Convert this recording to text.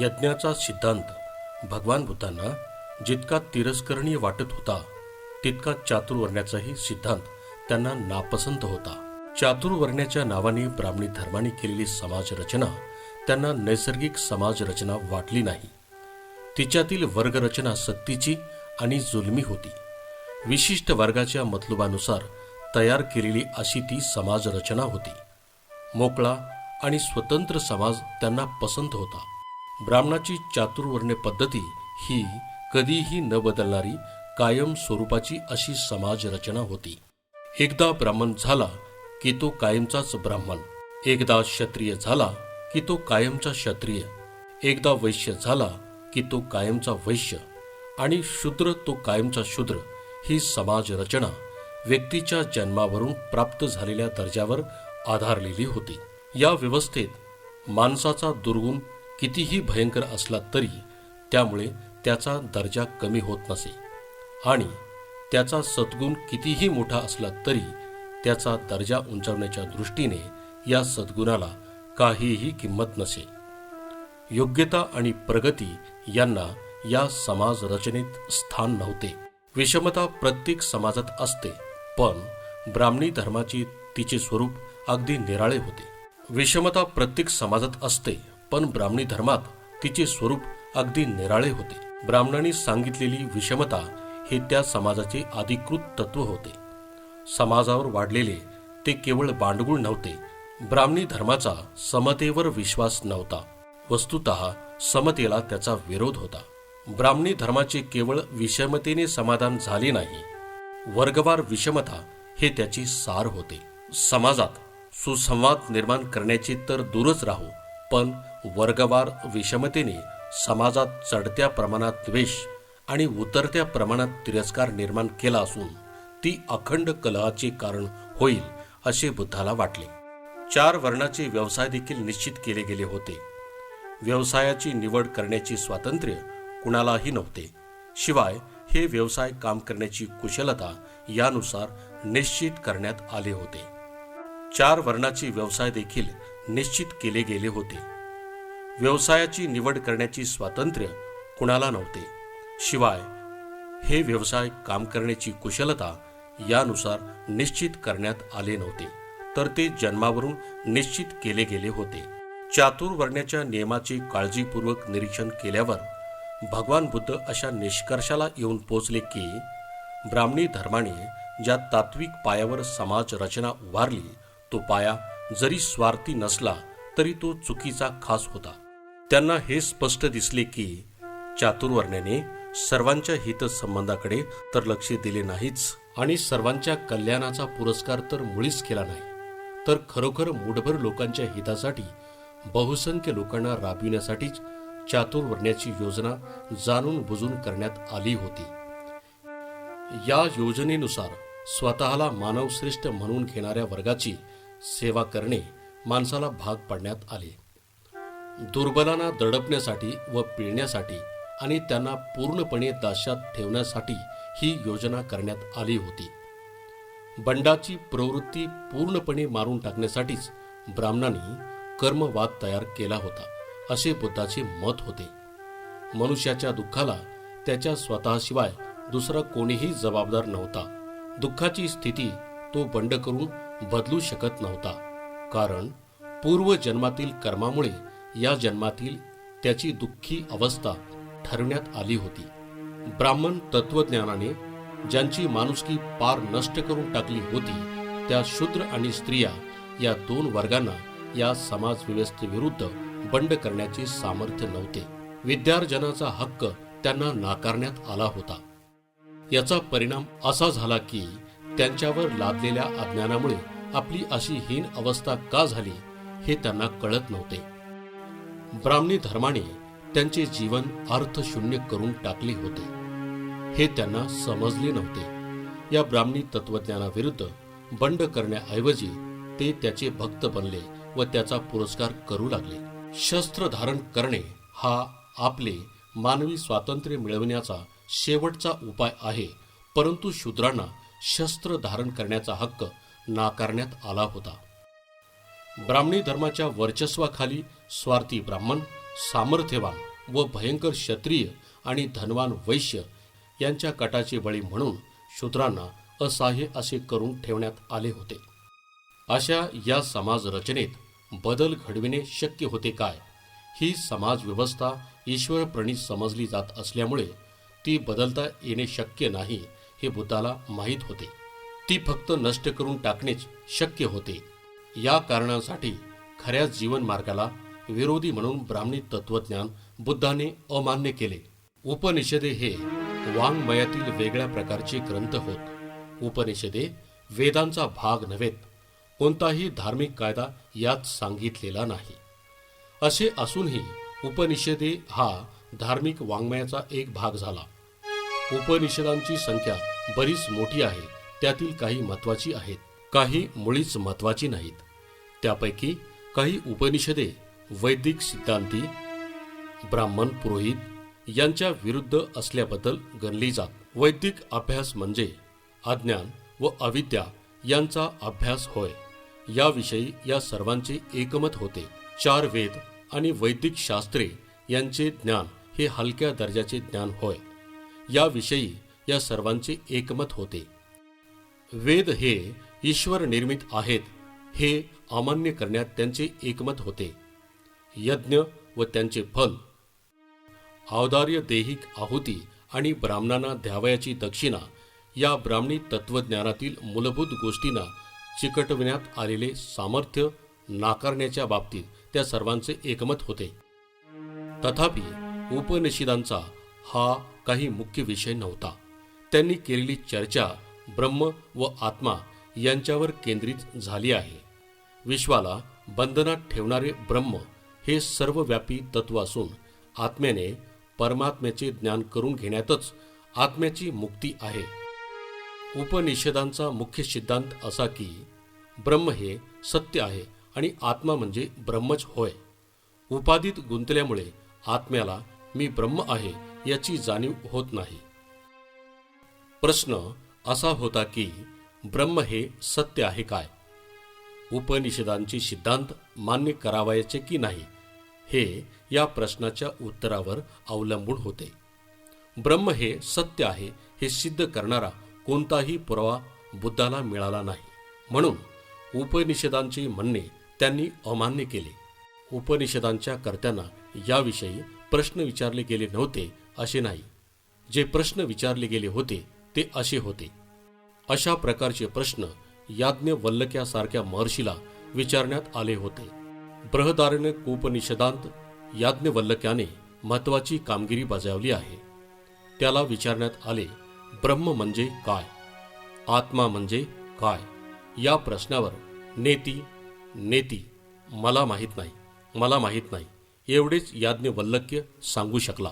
यज्ञाचा सिद्धांत. भगवान बुद्धांना जितका तिरस्करणीय वाटत होता तितका चातुर्वर्ण्याचाही सिद्धांत त्यांना नापसंत होता. चातुर्वर्ण्याच्या नावाने ब्राह्मणी धर्माने केलेली समाजरचना त्यांना नैसर्गिक समाजरचना वाटली नाही. तिच्यातील वर्गरचना सक्तीची आणि जुलमी होती. विशिष्ट वर्गाच्या मतलुबानुसार तयार केलेली अशी ती समाजरचना होती. मोकळा आणि स्वतंत्र समाज त्यांना पसंत होता. ब्राह्मणाची चातुर्वर्ण्य पद्धती ही कधीही न बदलणारी कायम स्वरूपाची अशी समाज रचना होती. एकदा ब्राह्मण झाला की तो कायमचाच ब्राह्मण. एकदा क्षत्रिय झाला की तो कायमचा क्षत्रिय. एकदा वैश्य झाला की तो कायमचा वैश्य. आणि शूद्र तो कायमचा शूद्र ही समाज रचना व्यक्तीच्या जन्मावरून प्राप्त झालेल्या दर्जावर आधारलेली होती. या व्यवस्थेत माणसाचा दुर्गुण कितीही भयंकर असला तरी त्यामुळे त्याचा दर्जा कमी होत नसे. आणि त्याचा सद्गुण कितीही मोठा असला तरी त्याचा दर्जा उंचावण्याच्या दृष्टीने या सद्गुणाला काहीही किंमत नसे. योग्यता आणि प्रगती यांना या समाज रचनेत स्थान नव्हते. विषमता प्रत्येक समाजात असते पण ब्राह्मणी धर्माची तिचे स्वरूप अगदी निराळे होते. विषमता प्रत्येक समाजात असते पण ब्राह्मणी धर्मात तिचे स्वरूप अगदी निराळे होते. ब्राह्मणांनी सांगितलेली विषमता हे त्या समाजाचे अधिकृत तत्व होते. समाजावर वाढलेले ते केवळ बांडगुळ नव्हते ब्राह्मणी धर्माचा समतेवर विश्वास नव्हता. वस्तुत समतेला त्याचा विरोध होता. ब्राह्मणी धर्माचे केवळ विषमतेने समाधान झाले नाही वर्गवार विषमता हे त्याची सार होते. समाजात सुसंवाद निर्माण करण्याची तर दूरच राहू पण वर्गवार विषमतेने समाजात चढत्या प्रमाणात द्वेष आणि उतरत्या प्रमाणात तिरस्कार निर्माण केला असून ती अखंड कलहाचे कारण होईल असे बुद्धाला वाटले. चार वर्णाचे व्यवसाय देखील निश्चित केले गेले होते. व्यवसायाची निवड करण्याची स्वातंत्र्य कुणालाही नव्हते. शिवाय हे व्यवसाय काम करण्याची कुशलता यानुसार निश्चित करण्यात आले होते. चार वर्णाचे व्यवसाय देखील निश्चित केले गेले होते. व्यवसायाची निवड करण्याची स्वातंत्र्य कुणाला नव्हते. शिवाय हे व्यवसाय काम करण्याची कुशलता यानुसार निश्चित करण्यात आले नव्हते तर ते जन्मावरून निश्चित केले गेले होते. चातुर्वर्ण्याच्या नियमाचे काळजीपूर्वक निरीक्षण केल्यावर भगवान बुद्ध अशा निष्कर्षाला येऊन पोचले की ब्राह्मणी धर्माने ज्या तात्विक पायावर समाज रचना उभारली तो पाया जरी स्वार्थी नसला तरी तो चुकीचा खास होता. त्यांना हे स्पष्ट दिसले की चातुर्वर्ण्याने सर्वांच्या हितसंबंधाकडे तर लक्ष दिले नाहीच आणि सर्वांच्या कल्याणाचा पुरस्कार तर मुळीच केला नाही. तर खरोखर मुठभर लोकांच्या हितासाठी बहुसंख्य लोकांना राबविण्यासाठीच चातुर्वर्ण्याची योजना जाणून बुजून करण्यात आली होती. या योजनेनुसार स्वतःला मानवश्रेष्ठ म्हणून घेणाऱ्या वर्गाची सेवा करणे माणसाला भाग पाडण्यात आले. दुर्बलांना दडपण्यासाठी व पिळण्यासाठी आणि त्यांना पूर्णपणे दाशात ठेवण्यासाठी ही योजना करण्यात आली होती. बंडाची प्रवृत्ती पूर्णपणे मारून टाकण्यासाठीच ब्राह्मणांनी कर्मवाद तयार केला होता असे बुद्धाचे मत होते. मनुष्याच्या दुःखाला त्याच्या स्वतःशिवाय दुसरा कोणीही जबाबदार नव्हता. दुःखाची स्थिती तो बंड करून बदलू शकत नव्हता. कारण पूर्व जन्मातील कर्मामुळे या जन्मातील त्याची दुःखी अवस्था ठरवण्यात आली होती. ब्राह्मण तत्वज्ञानाने ज्यांची माणुसकी पार नष्ट करून टाकली होती त्या शूद्र आणि स्त्रिया या दोन वर्गांना या समाज व्यवस्थेविरुद्ध बंड करण्याचे सामर्थ्य नव्हते. विद्यार्जनाचा हक्क त्यांना नाकारण्यात आला होता. याचा परिणाम असा झाला की त्यांच्यावर लादलेल्या अज्ञानामुळे आपली अशी हीन अवस्था का झाली हे त्यांना कळत नव्हते. ब्राह्मणी धर्माने त्यांचे जीवन अर्थशून्य करून टाकले होते. हे त्यांना समजले नव्हते. या ब्राह्मणी तत्वज्ञानाविरुद्ध बंड करण्याऐवजी ते त्याचे भक्त बनले व त्याचा पुरस्कार करू लागले. शस्त्र धारण करणे हा आपले मानवी स्वातंत्र्य मिळवण्याचा शेवटचा उपाय आहे परंतु शूद्रांना शस्त्र धारण करण्याचा हक्क नाकारण्यात आला होता. ब्राह्मणी धर्माच्या वर्चस्वाखाली स्वार्थी ब्राह्मण सामर्थ्यवान व भयंकर क्षत्रिय आणि धनवान वैश्य यांच्या कटाचे बळी म्हणून शूद्रांना असहाय्य असे करून ठेवण्यात आले होते. अशा या समाज रचनेत बदल घडविणे शक्य होते काय? ही समाज व्यवस्था ईश्वरप्रणीत समजली जात असल्यामुळे ती बदलता येणे शक्य नाही हे बुद्धाला माहीत होते. ती फक्त नष्ट करून टाकणेच शक्य होते. या कारणासाठी खऱ्या जीवनमार्गाला विरोधी म्हणून ब्राह्मणी तत्वज्ञान बुद्धाने अमान्य केले. उपनिषदे हे वाङ्मयातील वेगळ्या प्रकारचे ग्रंथ होत. उपनिषदे वेदांचा भाग नव्हेत. कोणताही धार्मिक कायदा यात सांगितलेला नाही. असे असूनही उपनिषदे हा धार्मिक वाङ्मयाचा एक भाग झाला. उपनिषदांची संख्या बरीच मोठी आहे त्यातील काही महत्वाची आहेत काही मुळीच महत्वाची नाहीत. त्यापैकी काही उपनिषदे वैदिक सिद्धांती ब्राह्मण पुरोहित यांच्या विरुद्ध असल्याबद्दल गणली जात. वैदिक अभ्यास म्हणजे अज्ञान व अविद्या यांचा अभ्यास होय. याविषयी या सर्वांचे एकमत होते. चार वेद आणि वैदिक शास्त्रे यांचे ज्ञान हे हलक्या दर्जाचे ज्ञान होय. याविषयी या सर्वांचे एकमत होते. वेद हे ईश्वर निर्मित आहेत हे अमान्य करण्यात त्यांचे एकमत होते. यज्ञ व त्यांचे फल. औदार्य देहिक आहुती आणि ब्राह्मणांना द्यावयाची दक्षिणा या ब्राह्मणी तत्वज्ञानातील मूलभूत गोष्टींना चिकटविण्यात आलेले सामर्थ्य नाकारण्याच्या बाबतीत त्या सर्वांचे एकमत होते. तथापि उपनिषदांचा हा काही मुख्य विषय नव्हता. त्यांनी केलेली चर्चा ब्रह्म व आत्मा यांच्यावर केंद्रित झाली आहे. विश्वाला बंधनात ठेवणारे ब्रह्म हे सर्वव्यापी तत्व असून आत्म्याने परमात्म्याचे ज्ञान करून घेण्यातच आत्म्याची मुक्ती आहे. उपनिषदांचा मुख्य सिद्धांत असा की ब्रह्म हे सत्य आहे आणि आत्मा म्हणजे ब्रह्मच होय. उपाधीत गुंतल्यामुळे आत्म्याला मी ब्रह्म आहे याची जाणीव होत नाही. प्रश्न असा होता की ब्रह्म हे सत्य आहे काय? उपनिषदांचे सिद्धांत मान्य करावायचे की नाही? हे या प्रश्नाच्या उत्तरावर अवलंबून होते. ब्रह्म हे सत्य आहे हे सिद्ध करणारा कोणताही पुरावा बुद्धाला मिळाला नाही. म्हणून उपनिषदांचे म्हणणे त्यांनी अमान्य केले. उपनिषदांच्या कर्त्यांना याविषयी प्रश्न विचारले गेले नव्हते असे नाही. जे प्रश्न विचारले गेले होते ते असे होते. अशा प्रकारचे प्रश्न याज्ञवल्लक्यासारख्या महर्षीला विचारण्यात आले होते. बृहदारण्य उपनिषदांत याज्ञवल्लक्याने महत्वाची कामगिरी बजावली आहे. त्याला विचारण्यात आले ब्रह्म म्हणजे काय? आत्मा म्हणजे काय? या प्रश्नावर नेती नेती मला माहीत नाही मला माहीत नाही एवढेच याज्ञवल्लक्य सांगू शकला.